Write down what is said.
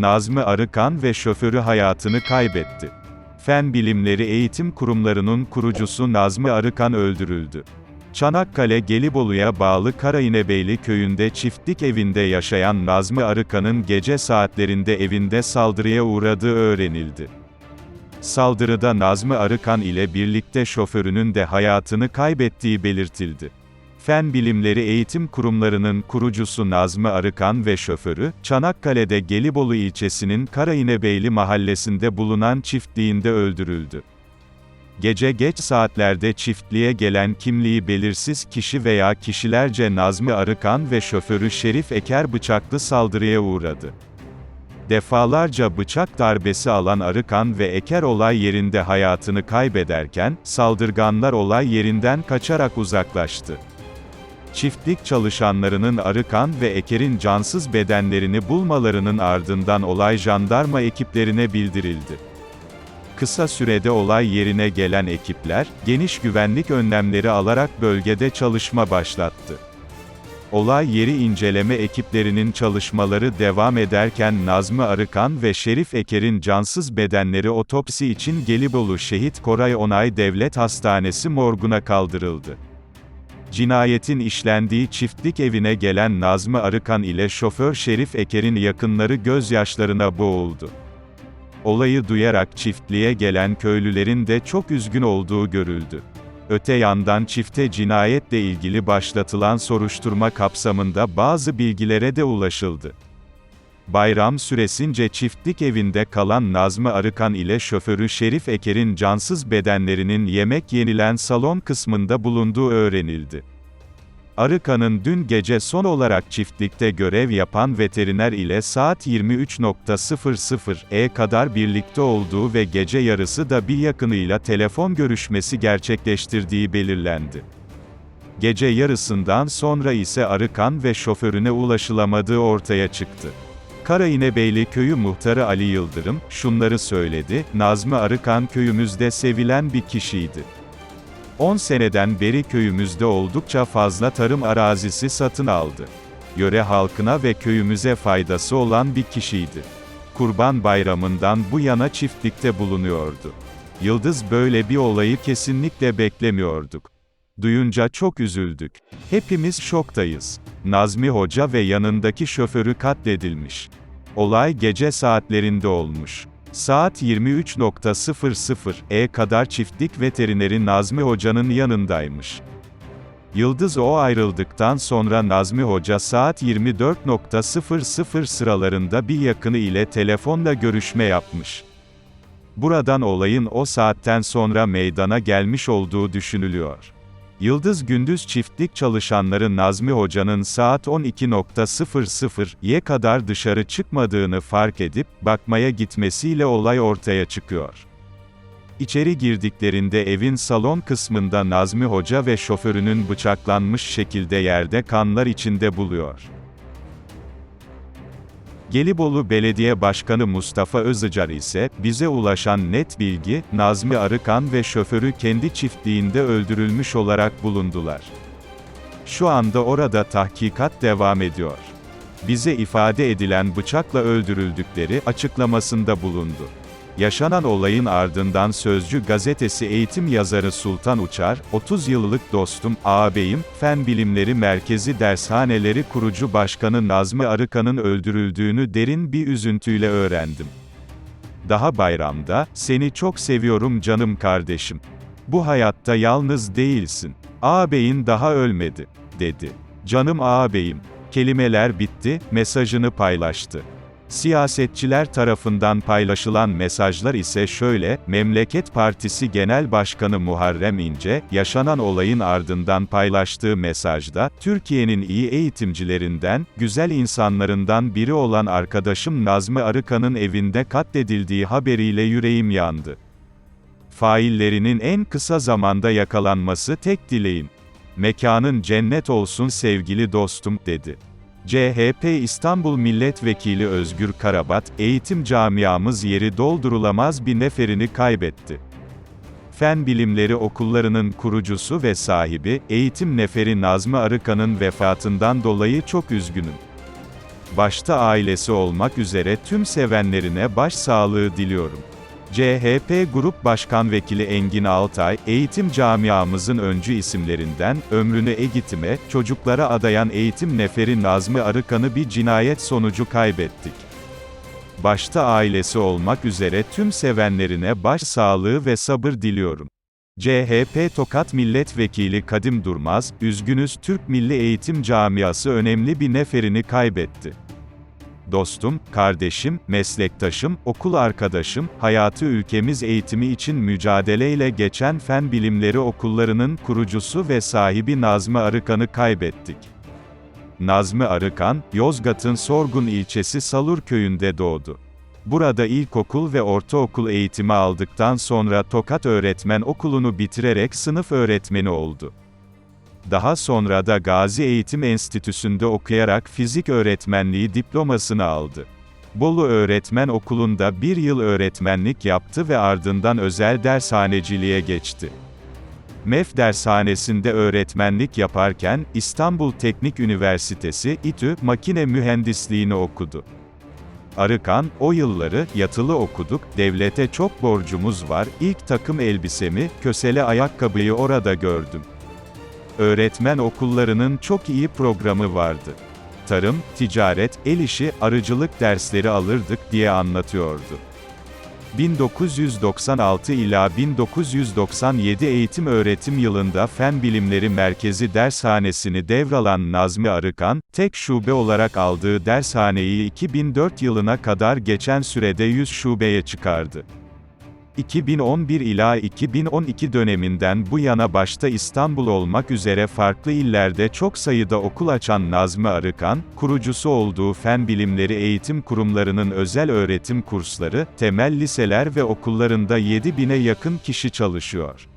Nazmi Arıkan ve şoförü hayatını kaybetti. Fen Bilimleri Eğitim Kurumlarının kurucusu Nazmi Arıkan öldürüldü. Çanakkale Gelibolu'ya bağlı Karayinebeyli köyünde çiftlik evinde yaşayan Nazmi Arıkan'ın gece saatlerinde evinde saldırıya uğradığı öğrenildi. Saldırıda Nazmi Arıkan ile birlikte şoförünün de hayatını kaybettiği belirtildi. Fen Bilimleri Eğitim Kurumlarının kurucusu Nazmi Arıkan ve şoförü, Çanakkale'de Gelibolu ilçesinin Karayinebeyli mahallesinde bulunan çiftliğinde öldürüldü. Gece geç saatlerde çiftliğe gelen kimliği belirsiz kişi veya kişilerce Nazmi Arıkan ve şoförü Şerif Eker bıçaklı saldırıya uğradı. Defalarca bıçak darbesi alan Arıkan ve Eker olay yerinde hayatını kaybederken, saldırganlar olay yerinden kaçarak uzaklaştı. Çiftlik çalışanlarının Arıkan ve Eker'in cansız bedenlerini bulmalarının ardından olay jandarma ekiplerine bildirildi. Kısa sürede olay yerine gelen ekipler, geniş güvenlik önlemleri alarak bölgede çalışma başlattı. Olay yeri inceleme ekiplerinin çalışmaları devam ederken Nazmi Arıkan ve Şerif Eker'in cansız bedenleri otopsi için Gelibolu Şehit Koray Onay Devlet Hastanesi morguna kaldırıldı. Cinayetin işlendiği çiftlik evine gelen Nazmi Arıkan ile şoför Şerif Eker'in yakınları gözyaşlarına boğuldu. Olayı duyarak çiftliğe gelen köylülerin de çok üzgün olduğu görüldü. Öte yandan çifte cinayetle ilgili başlatılan soruşturma kapsamında bazı bilgilere de ulaşıldı. Bayram süresince çiftlik evinde kalan Nazmi Arıkan ile şoförü Şerif Eker'in cansız bedenlerinin yemek yenilen salon kısmında bulunduğu öğrenildi. Arıkan'ın dün gece son olarak çiftlikte görev yapan veteriner ile saat 23.00'e kadar birlikte olduğu ve gece yarısı da bir yakınıyla telefon görüşmesi gerçekleştirdiği belirlendi. Gece yarısından sonra ise Arıkan ve şoförüne ulaşılamadığı ortaya çıktı. Karayinebeyli köyü muhtarı Ali Yıldırım, şunları söyledi, Nazmi Arıkan köyümüzde sevilen bir kişiydi. 10 seneden beri köyümüzde oldukça fazla tarım arazisi satın aldı. Yöre halkına ve köyümüze faydası olan bir kişiydi. Kurban Bayramı'ndan bu yana çiftlikte bulunuyordu. Yıldız böyle bir olayı kesinlikle beklemiyorduk. Duyunca çok üzüldük. Hepimiz şoktayız. Nazmi Hoca ve yanındaki şoförü katledilmiş. Olay gece saatlerinde olmuş. Saat 23.00'e kadar çiftlik veterineri Nazmi Hoca'nın yanındaymış. Yıldız o ayrıldıktan sonra Nazmi Hoca saat 24.00 sıralarında bir yakını ile telefonla görüşme yapmış. Buradan olayın o saatten sonra meydana gelmiş olduğu düşünülüyor. Yıldız gündüz çiftlik çalışanları Nazmi Hoca'nın saat 12.00'ye kadar dışarı çıkmadığını fark edip, bakmaya gitmesiyle olay ortaya çıkıyor. İçeri girdiklerinde evin salon kısmında Nazmi Hoca ve şoförünün bıçaklanmış şekilde yerde kanlar içinde buluyor. Gelibolu Belediye Başkanı Mustafa Özıcar ise, bize ulaşan net bilgi, Nazmi Arıkan ve şoförü kendi çiftliğinde öldürülmüş olarak bulundular. Şu anda orada tahkikat devam ediyor. Bize ifade edilen bıçakla öldürüldükleri açıklamasında bulundu. Yaşanan olayın ardından Sözcü gazetesi eğitim yazarı Sultan Uçar, 30 yıllık dostum, ağabeyim, Fen Bilimleri Merkezi Dershaneleri kurucu başkanı Nazmi Arıkan'ın öldürüldüğünü derin bir üzüntüyle öğrendim. Daha bayramda, seni çok seviyorum canım kardeşim. Bu hayatta yalnız değilsin. Ağabeyin daha ölmedi, dedi. Canım ağabeyim. Kelimeler bitti, mesajını paylaştı. Siyasetçiler tarafından paylaşılan mesajlar ise şöyle, Memleket Partisi Genel Başkanı Muharrem İnce, yaşanan olayın ardından paylaştığı mesajda, Türkiye'nin iyi eğitimcilerinden, güzel insanlarından biri olan arkadaşım Nazmi Arıkan'ın evinde katledildiği haberiyle yüreğim yandı. Faillerinin en kısa zamanda yakalanması tek dileğim. Mekanın cennet olsun sevgili dostum, dedi. CHP İstanbul Milletvekili Özgür Karabat, eğitim camiamız yeri doldurulamaz bir neferini kaybetti. Fen Bilimleri Okullarının kurucusu ve sahibi, eğitim neferi Nazmi Arıkan'ın vefatından dolayı çok üzgünüm. Başta ailesi olmak üzere tüm sevenlerine başsağlığı diliyorum. CHP Grup Başkan Vekili Engin Altay, eğitim camiamızın öncü isimlerinden, ömrünü eğitime, çocuklara adayan eğitim neferi Nazmi Arıkan'ı bir cinayet sonucu kaybettik. Başta ailesi olmak üzere tüm sevenlerine başsağlığı ve sabır diliyorum. CHP Tokat Milletvekili Kadim Durmaz, üzgünüz Türk Milli Eğitim Camiası önemli bir neferini kaybetti. Dostum, kardeşim, meslektaşım, okul arkadaşım, hayatı ülkemiz eğitimi için mücadeleyle geçen fen bilimleri okullarının kurucusu ve sahibi Nazmi Arıkan'ı kaybettik. Nazmi Arıkan, Yozgat'ın Sorgun ilçesi Salur köyünde doğdu. Burada ilkokul ve ortaokul eğitimi aldıktan sonra Tokat Öğretmen Okulu'nu bitirerek sınıf öğretmeni oldu. Daha sonra da Gazi Eğitim Enstitüsü'nde okuyarak fizik öğretmenliği diplomasını aldı. Bolu Öğretmen Okulu'nda bir yıl öğretmenlik yaptı ve ardından özel dershaneciliğe geçti. MEF dershanesinde öğretmenlik yaparken, İstanbul Teknik Üniversitesi, İTÜ, makine mühendisliğini okudu. Arıkan, o yılları, yatılı okuduk, devlete çok borcumuz var, ilk takım elbisemi, kösele ayakkabıyı orada gördüm. Öğretmen okullarının çok iyi programı vardı. Tarım, ticaret, el işi, arıcılık dersleri alırdık diye anlatıyordu. 1996 ila 1997 eğitim öğretim yılında Fen Bilimleri Merkezi Dershanesini devralan Nazmi Arıkan, tek şube olarak aldığı dershaneyi 2004 yılına kadar geçen sürede 100 şubeye çıkardı. 2011 ila 2012 döneminden bu yana başta İstanbul olmak üzere farklı illerde çok sayıda okul açan Nazmi Arıkan, kurucusu olduğu fen bilimleri eğitim kurumlarının özel öğretim kursları, temel liseler ve okullarında 7000'e yakın kişi çalışıyor.